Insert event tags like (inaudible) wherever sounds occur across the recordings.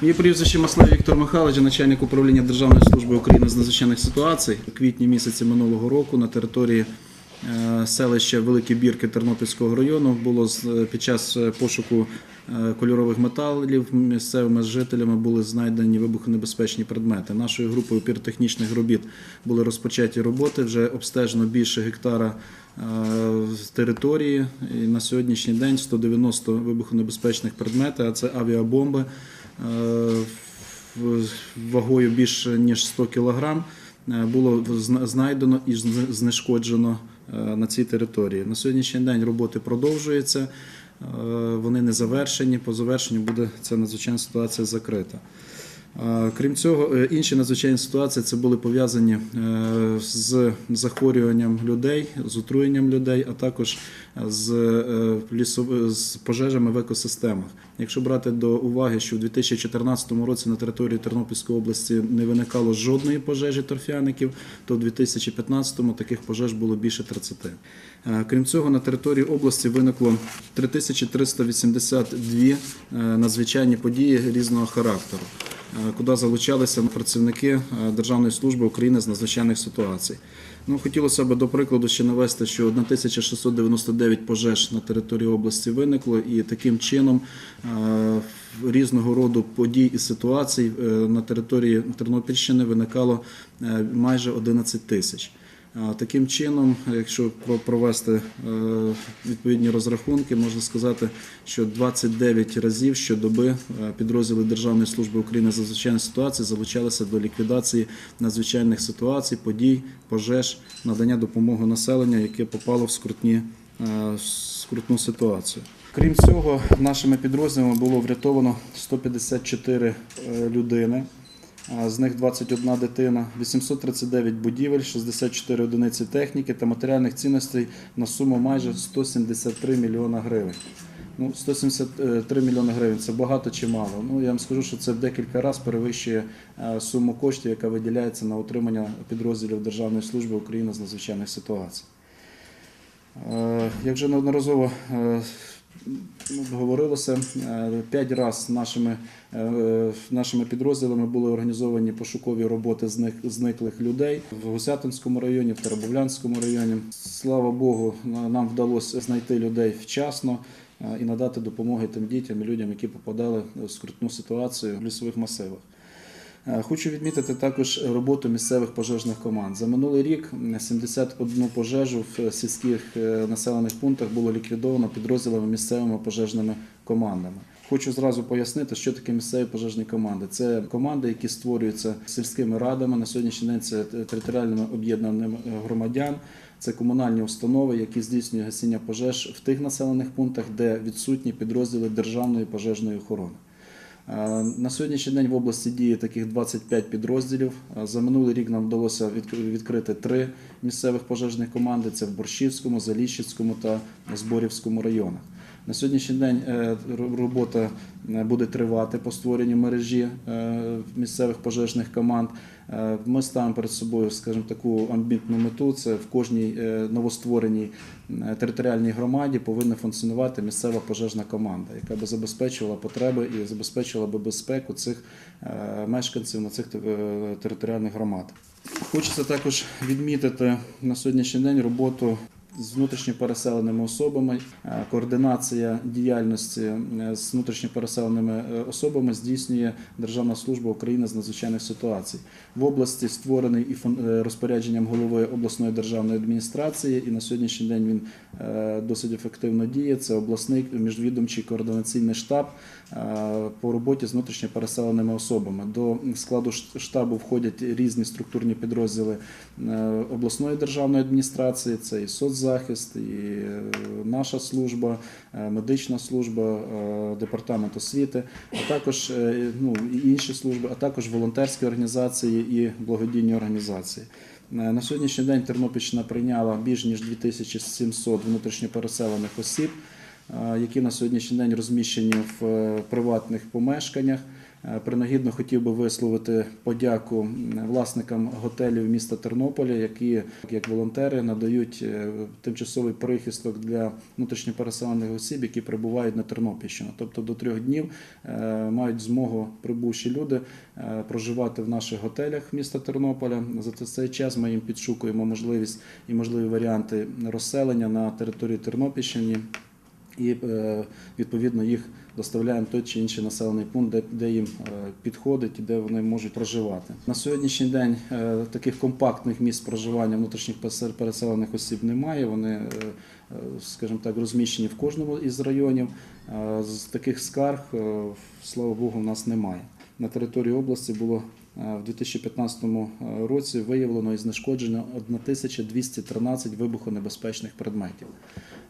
Моє прізвище Маслай Віктор Михайлович, начальник управління Державної служби України з надзвичайних ситуацій. У квітні місяці минулого року на території е, селища Великі Бірки Тернопільського району було е, під час е, пошуку кольорових металів місцевими жителями були знайдені вибухонебезпечні предмети. Нашою групою піротехнічних робіт були розпочаті роботи. Вже обстежено більше гектара території. І на сьогоднішній день 190 вибухонебезпечних предметів, а це авіабомби вагою більше ніж 100 кг було знайдено і знешкоджено е, на цій території. На сьогоднішній день роботи продовжуються, е, вони не завершені. По завершенню буде ця надзвичайна ситуація закрита. Е, Крім цього, е, інші надзвичайні ситуації це були пов'язані е, з захворюванням людей, з отруєнням людей, а також з, лісов- з пожежами в екосистемах. Якщо брати до уваги, що в 2014 році на території Тернопільської області не виникало жодної пожежі торфяників, то в 2015 таких пожеж було більше 30. Е, Крім цього, на території області виникло 3382 е, надзвичайні події різного характеру куди залучалися працівники е, Державної служби України з надзвичайних ситуацій. Ну, хотілося б до прикладу ще навести, що 1699 пожеж на території області виникло, і таким чином е, різного роду подій і ситуацій е, на території Тернопільщини виникало е, майже 11 тисяч. Таким чином, якщо про- провести е, відповідні розрахунки, можна сказати, що 29 разів щодоби е, підрозділи Державної служби України з надзвичайних ситуацій залучалися до ліквідації надзвичайних ситуацій, подій, пожеж, надання допомоги населенню, яке попало в скрутні, е, скрутну ситуацію. Крім цього, нашими підрозділами було врятовано 154 е, людини. З них 21 дитина, 839 будівель, 64 одиниці техніки та матеріальних цінностей на суму майже 173 мільйона гривень. Ну, 173 мільйони гривень це багато чи мало. Ну, я вам скажу, що це в декілька разів перевищує е, суму коштів, яка виділяється на утримання підрозділів Державної служби України з надзвичайних ситуацій. Е, Як вже неодноразово ну, говорилося, е, п'ять разів нашими, е, нашими підрозділами були організовані пошукові роботи зник- зниклих людей в Гусятинському районі, в Теребовлянському районі. Слава Богу, нам вдалося знайти людей вчасно е, і надати допомоги тим дітям і людям, які попадали в скрутну ситуацію в лісових масивах. Е, Хочу відмітити також роботу місцевих пожежних команд. За минулий рік м, 71 пожежу в сільських е, населених пунктах було ліквідовано підрозділами місцевими пожежними командами. Хочу зразу пояснити, що таке місцеві пожежні команди. Це команди, які створюються сільськими радами. На сьогоднішній день це територіальними об'єднаними громадян. Це комунальні установи, які здійснюють гасіння пожеж в тих населених пунктах, де відсутні підрозділи державної пожежної охорони. Е, На сьогоднішній день в області діє таких 25 підрозділів. Е, За минулий рік нам вдалося відк- відкрити три місцевих пожежних команди: це в Борщівському, Заліщицькому та Зборівському районах. На сьогоднішній день е, робота е, буде тривати по створенню мережі е, місцевих пожежних команд. Ми ставимо перед собою, скажімо, таку амбітну мету. Це в кожній новоствореній територіальній громаді повинна функціонувати місцева пожежна команда, яка би забезпечувала потреби і забезпечувала би безпеку цих мешканців на цих територіальних громад. Хочеться також відмітити на сьогоднішній день роботу з внутрішньо переселеними особами. Е, Координація діяльності е, з внутрішньо переселеними е, особами здійснює Державна служба України з надзвичайних ситуацій. В області створений і розпорядженням голови обласної державної адміністрації, і на сьогоднішній день він досить ефективно діє. Це обласний міжвідомчий координаційний штаб по роботі з внутрішньо переселеними особами. До складу штабу входять різні структурні підрозділи обласної державної адміністрації, це і соцзахист, і е, наша служба, е, медична служба, е, департамент освіти, а також ну, інші служби, а також волонтерські організації і благодійні організації. На сьогоднішній день Тернопільщина прийняла більш ніж 2700 внутрішньопереселених осіб, які на сьогоднішній день розміщені в е, приватних помешканнях. Е, Принагідно хотів би висловити подяку власникам готелів міста Тернополя, які як волонтери надають е, тимчасовий прихисток для внутрішньопереселених осіб, які прибувають на Тернопільщину. Тобто до трьох днів е, мають змогу прибувші люди е, проживати в наших готелях міста Тернополя. За цей час ми їм підшукуємо можливість і можливі варіанти розселення на території Тернопільщини і е, відповідно їх доставляємо той чи інший населений пункт, де, їм е, підходить і де вони можуть проживати. На сьогоднішній день е, таких компактних місць проживання внутрішніх переселених осіб немає. Вони, скажімо так, розміщені в кожному із районів. З таких скарг, слава Богу, в нас немає. На території області було в 2015 році виявлено і знешкоджено 1213 вибухонебезпечних предметів.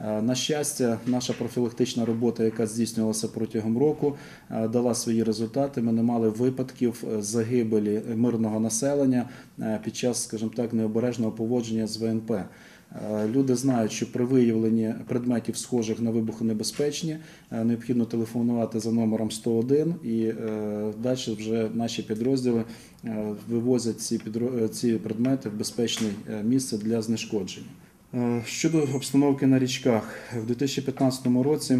Е, На щастя, наша профілактична робота, яка здійснювалася протягом року, е, дала свої результати. Ми не мали випадків е, загибелі мирного населення е, під час, скажімо так, необережного поводження з ВНП. Е, Люди знають, що при виявленні предметів, схожих на вибухонебезпечні, е, необхідно телефонувати за номером 101 і е, далі вже наші підрозділи вивозять ці, ці предмети в безпечне місце для знешкодження. Щодо обстановки на річках, в 2015 році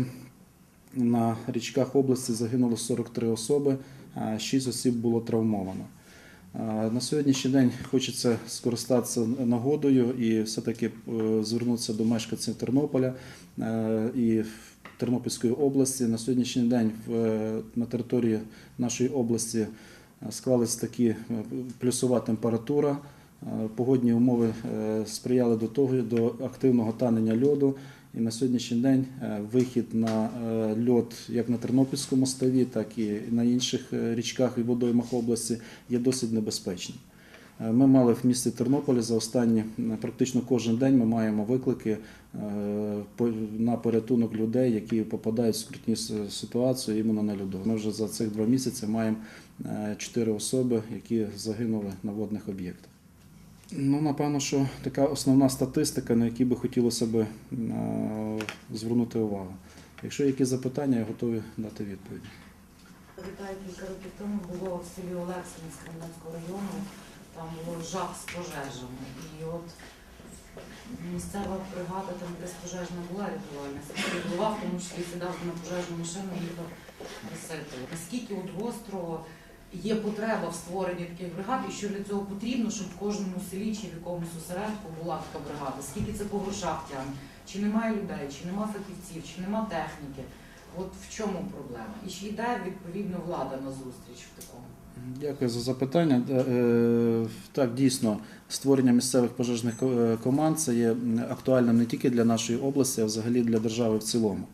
на річках області загинуло 43 особи, 6 осіб було травмовано. На сьогоднішній день хочеться скористатися нагодою і все-таки е, звернутися до мешканців Тернополя е, і Тернопільської області. На сьогоднішній день е, на території нашої області склались такі плюсова температура. Погодні умови сприяли до того до активного танення льоду. І на сьогоднішній день е, вихід на е, льод як на Тернопільському ставі, так і на інших е, річках і водоймах області є досить небезпечним. Ми мали в місті Тернополі за останні практично кожен день ми маємо виклики на порятунок людей, які попадають в скрутні с- ситуації іменно на льоду. Ми вже за цих два місяці маємо чотири особи, які загинули на водних об'єктах. Ну, напевно, що така основна статистика, на якій би хотілося б е, звернути увагу. Якщо є якісь запитання, я готовий дати відповідь. Пам'ятаю, кілька років тому було в селі Олексин з Кремлянського району, там було жах з пожежами. І от місцева бригада там десь пожежна була рятувальна. В тому числі сідав на пожежну машину і їхав розсельтувати. Наскільки от гостро є потреба в створенні таких бригад, і що для цього потрібно, щоб в кожному селі чи в якомусь осередку була така бригада? Скільки це по грошах тягне? Чи немає людей, чи нема фахівців, чи нема техніки? От в чому проблема? І чи йде відповідно влада на зустріч в такому? Дякую за запитання. Е, е, Так, дійсно, створення місцевих пожежних е, команд це є актуальним не тільки для нашої області, а взагалі для держави в цілому.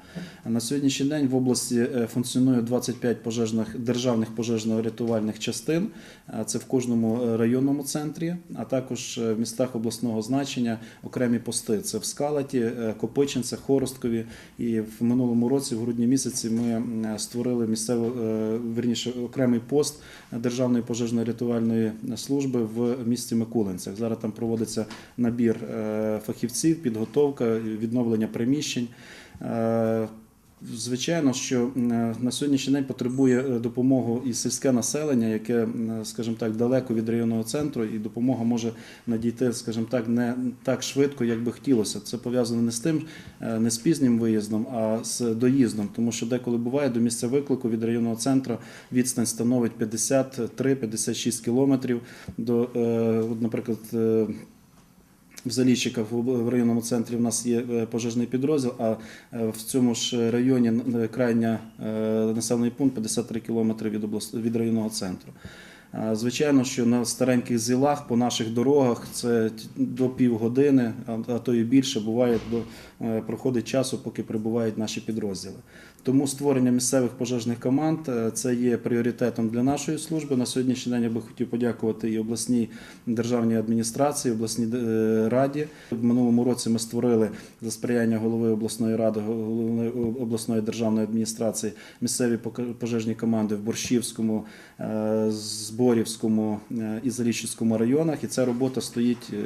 На сьогоднішній день в області е, функціонує 25 пожежних державних пожежно-рятувальних частин. Це в кожному е, районному центрі, а також в містах обласного значення окремі пости. Це в Скалаті, Копичинцях, Хоросткові. І в минулому році, в грудні місяці, ми створили місцеву верніше окремий пост Державної пожежно-рятувальної служби в місті Микулинцях. Зараз там проводиться набір е, фахівців, підготовка, відновлення приміщень. Е, Звичайно, що на сьогоднішній день потребує е, допомогу і сільське населення, яке, скажімо так, далеко від районного центру, і допомога може надійти, скажімо так, не так швидко, як би хотілося. Це пов'язано не з тим, е, не з пізнім виїздом, а з доїздом, тому що деколи буває до місця виклику від районного центру відстань становить 53-56 кілометрів. До, е, наприклад, е, в Заліщиках в районному центрі в нас є е, пожежний підрозділ, а е, в цьому ж районі н- крайня е, населений пункт 53 кілометри від, облас- від районного центру. Звичайно, що на стареньких зілах по наших дорогах це до півгодини, а то і більше буває е, проходить часу, поки прибувають наші підрозділи. Тому створення місцевих пожежних команд е, це є пріоритетом для нашої служби. На сьогоднішній день я би хотів подякувати і обласній державній адміністрації, обласній е, раді. В минулому році ми створили за сприяння голови обласної ради, голови обласної державної адміністрації місцеві пожежні команди в Борщівському, е, Зборівському е, і Заліщицькому районах. І ця робота стоїть е,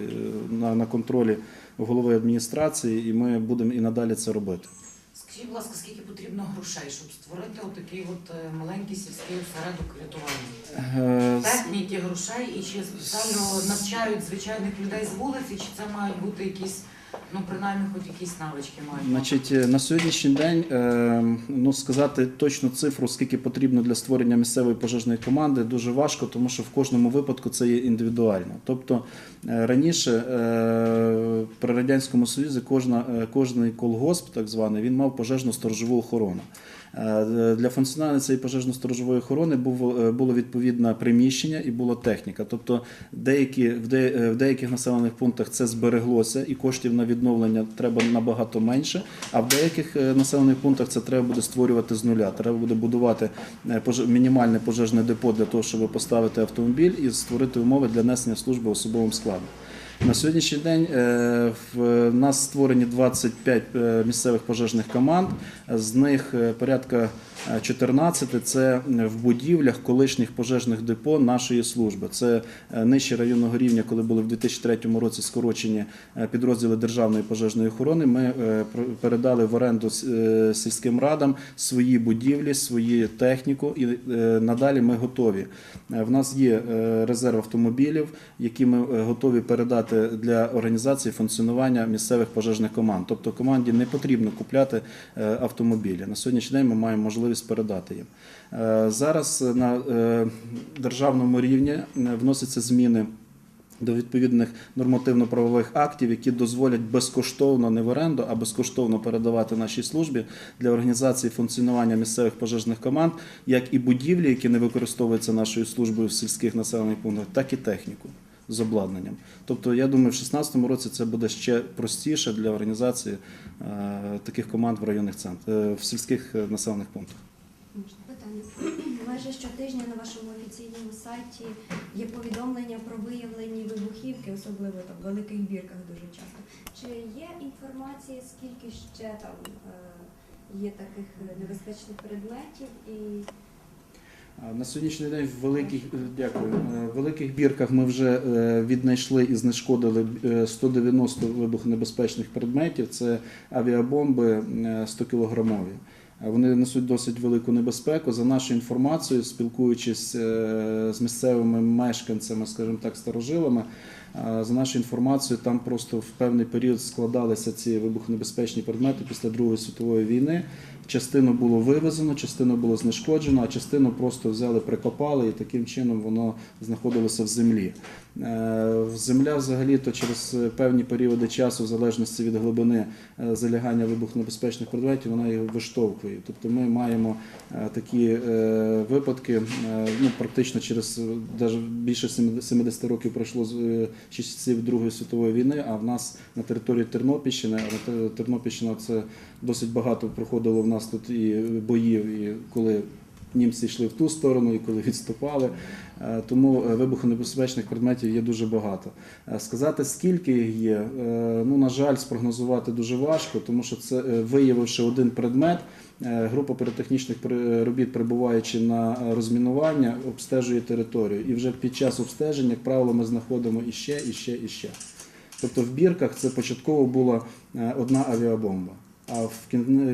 на контролі голови адміністрації, і ми будемо і надалі це робити. Скажіть, будь ласка, скільки потрібно грошей, щоб створити отакий от е, маленький сільський осередок рятування? Е, Техніки, грошей і чи спеціально навчають звичайних людей з вулиці, чи це мають бути якісь, ну принаймні хоч якісь навички мають? Значить, е, на сьогоднішній день е, ну сказати точну цифру, скільки потрібно для створення місцевої пожежної команди, дуже важко, тому що в кожному випадку це є індивідуально. Тобто е, раніше е, при радянському союзі кожна кожний колгосп, так званий, він мав пожежну сторожову охорону. Е, Для функціонування цієї пожежно-сторожової охорони е, було відповідне приміщення і була техніка. Тобто деякі, е, в деяких населених пунктах це збереглося і коштів на відновлення треба набагато менше, а в деяких населених пунктах це треба буде створювати з нуля. Треба буде будувати мінімальне пожежне депо для того, щоб поставити автомобіль і створити умови для несення служби особовим складом. На сьогоднішній день е, в нас створені 25 е, місцевих пожежних команд. З них е, порядка е, 14 – це в будівлях колишніх пожежних депо нашої служби. Це нижче районного рівня, коли були в 2003 році скорочені підрозділи державної пожежної охорони. Ми передали в оренду сільським радам свої будівлі, свою техніку, і надалі ми готові. В нас є резерв автомобілів, які ми готові передати для організації функціонування місцевих пожежних команд. Тобто команді не потрібно купляти е, автомобілі. На сьогоднішній день ми маємо можливість передати їм. Е, Зараз на е, державному рівні вносяться зміни. До відповідних нормативно-правових актів, які дозволять безкоштовно не в оренду, а безкоштовно передавати нашій службі для організації функціонування місцевих пожежних команд, як і будівлі, які не використовуються нашою службою в сільських населених пунктах, так і техніку з обладнанням. Тобто, я думаю, в 2016 році це буде ще простіше для організації е, таких команд в районних центрах, е, в сільських е, населених пунктах. Питання? Майже щотижня на вашому офіційному сайті є повідомлення про виявлені вибухівки, особливо там в великих бірках дуже часто. Чи є інформація, скільки ще там є таких небезпечних предметів і На сьогоднішній день в великих е, дякую. Е, В великих бірках ми вже е, віднайшли і знешкодили е, 190 вибухонебезпечних предметів. Це авіабомби 100 кілограмові. Е, Вони несуть досить велику небезпеку. За нашою інформацією, спілкуючись з місцевими мешканцями, скажімо так, старожилами, за нашою інформацією, там просто в певний період складалися ці вибухонебезпечні предмети після Другої світової війни. Частину було вивезено, частину було знешкоджено, а частину просто взяли, прикопали, і таким чином воно знаходилося в землі. Е, Земля взагалі то через певні періоди часу, в залежності від глибини е, залягання вибухонебезпечних предметів, вона їх виштовхує. Тобто ми маємо е, такі випадки, ну практично через більше 70 років пройшло з часів Другої світової війни. А в нас на території Тернопільщини, Тернопільщина це досить багато проходило в нас тут і боїв, і коли. Німці йшли в ту сторону і коли (laughs) відступали, Е, тому е, вибухонебезпечних предметів є дуже багато. Е, Сказати, скільки їх є, ну на жаль, спрогнозувати дуже важко, тому що це виявивши один предмет, група піротехнічних робіт, прибуваючи на розмінування, обстежує територію. І вже під час обстеження, як правило, ми знаходимо іще, іще, іще. Тобто в бірках це початково була одна авіабомба. А в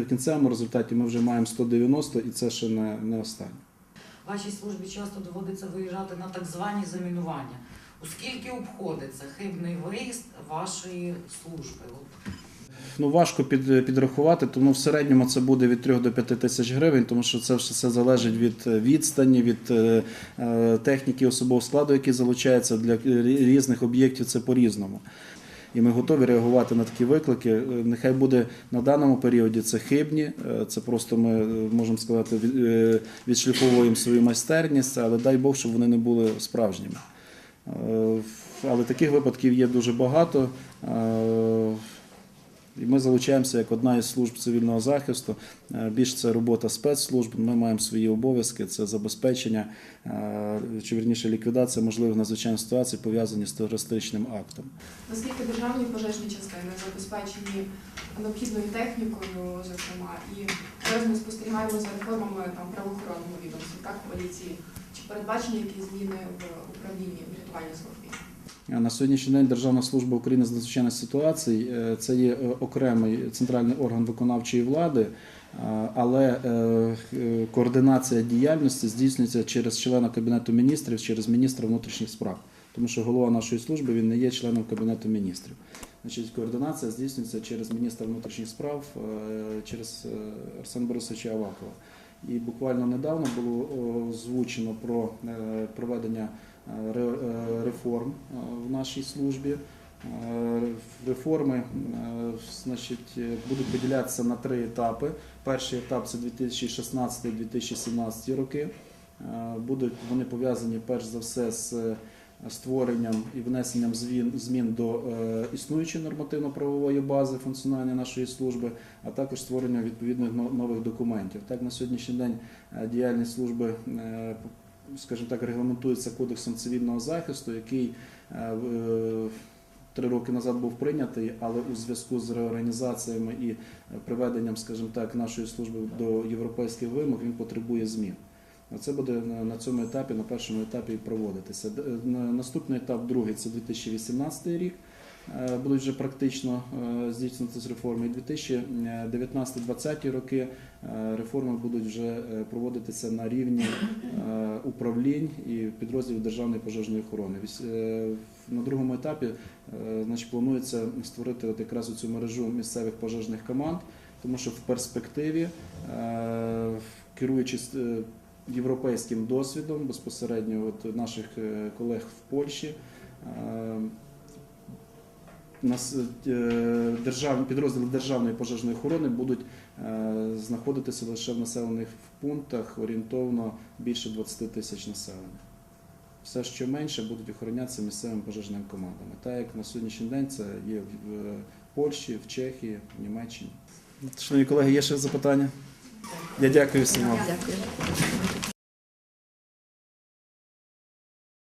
кінцевому результаті ми вже маємо 190, і це ще не, не останнє. Вашій службі часто доводиться виїжджати на так звані замінування. У скільки обходиться хибний виїзд вашої служби? Ну, важко під, підрахувати, тому в середньому це буде від 3 до 5 тисяч гривень, тому що це все залежить від е, відстані, від е, е, техніки особового складу, який залучається для різних об'єктів. Це по-різному. І ми готові реагувати на такі виклики. Е, Нехай буде на даному періоді це хибні, е, це просто ми е, можемо сказати, від- відшліфовуємо свою майстерність, але дай Бог, щоб вони не були справжніми. Але таких випадків є дуже багато. І ми залучаємося як одна із служб цивільного захисту. Е, Більш це робота спецслужб. Ми маємо свої обов'язки, це забезпечення е, чи вірніше ліквідація можливих надзвичайних ситуацій, пов'язані з терористичним актом. Наскільки державні пожежні частини забезпечені необхідною технікою, зокрема, і зараз ми спостерігаємо за реформами там правоохоронного відомства, так поліції. Чи передбачені якісь зміни в управлінні в рятувальній службі? Е, На сьогоднішній день Державна служба України з надзвичайних ситуацій е, це є е, окремий центральний орган виконавчої влади, але координація діяльності здійснюється через члена Кабінету міністрів, через міністра внутрішніх справ. Тому що голова нашої служби він не є членом Кабінету міністрів. Значить, координація здійснюється через міністра внутрішніх справ, через Арсена Борисовича Авакова. І буквально недавно було озвучено про проведення реформ е, в нашій службі. Е, Реформи е, значить, е, будуть поділятися на три етапи. Перший етап це 2016-2017 роки. Е, Будуть вони пов'язані перш за все з е, створенням і внесенням змін до е, існуючої нормативно-правової бази функціонування нашої служби, а також створення відповідних нових документів. Так, на сьогоднішній день е, діяльність служби, е, скажімо так, регламентується кодексом цивільного захисту, який е, е, три роки назад був прийнятий, але у зв'язку з реорганізаціями і приведенням, скажімо так, нашої служби до європейських вимог він потребує змін. Це буде на- цьому етапі, на першому етапі проводитися. Е, на- Наступний етап, другий, це 2018 рік. Е, Будуть вже практично е, здійснюватися реформи. І 2019-2020 роки е, реформи будуть вже проводитися на рівні управлінь і підрозділів Державної пожежної охорони. На другому етапі значить, планується створити от якраз цю мережу місцевих пожежних команд, тому що в перспективі, керуючись європейським досвідом безпосередньо от наших колег в Польщі. Е, нас держав, підрозділи державної пожежної охорони будуть е, знаходитися лише в населених пунктах орієнтовно більше 20 тисяч населення. Все, що менше, будуть охоронятися місцевими пожежними командами. Так як на сьогоднішній день це є в Польщі, в Чехії, в Німеччині. Шановні колеги, є ще запитання? Я дякую всім вам. Дякую.